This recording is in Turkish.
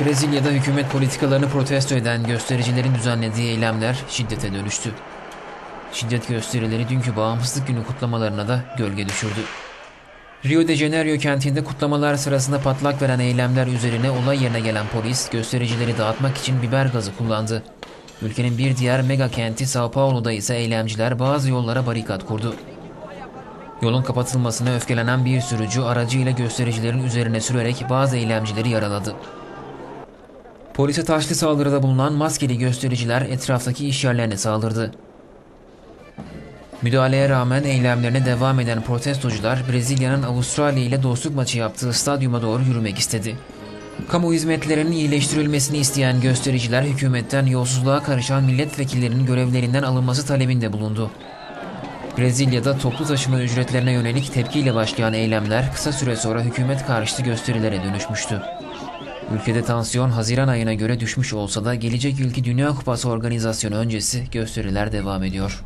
Brezilya'da hükümet politikalarını protesto eden göstericilerin düzenlediği eylemler şiddete dönüştü. Şiddet gösterileri dünkü bağımsızlık günü kutlamalarına da gölge düşürdü. Rio de Janeiro kentinde kutlamalar sırasında patlak veren eylemler üzerine olay yerine gelen polis göstericileri dağıtmak için biber gazı kullandı. Ülkenin bir diğer mega kenti Sao Paulo'da ise eylemciler bazı yollara barikat kurdu. Yolun kapatılmasına öfkelenen bir sürücü aracıyla göstericilerin üzerine sürerek bazı eylemcileri yaraladı. Polise taşlı saldırıda bulunan maskeli göstericiler etraftaki işyerlerine saldırdı. Müdahaleye rağmen eylemlerine devam eden protestocular Brezilya'nın Avustralya ile dostluk maçı yaptığı stadyuma doğru yürümek istedi. Kamu hizmetlerinin iyileştirilmesini isteyen göstericiler hükümetten yolsuzluğa karışan milletvekillerinin görevlerinden alınması talebinde bulundu. Brezilya'da toplu taşıma ücretlerine yönelik tepkiyle başlayan eylemler kısa süre sonra hükümet karşıtı gösterilere dönüşmüştü. Ülkede tansiyon Haziran ayına göre düşmüş olsa da gelecek yılki Dünya Kupası organizasyonu öncesi gösteriler devam ediyor.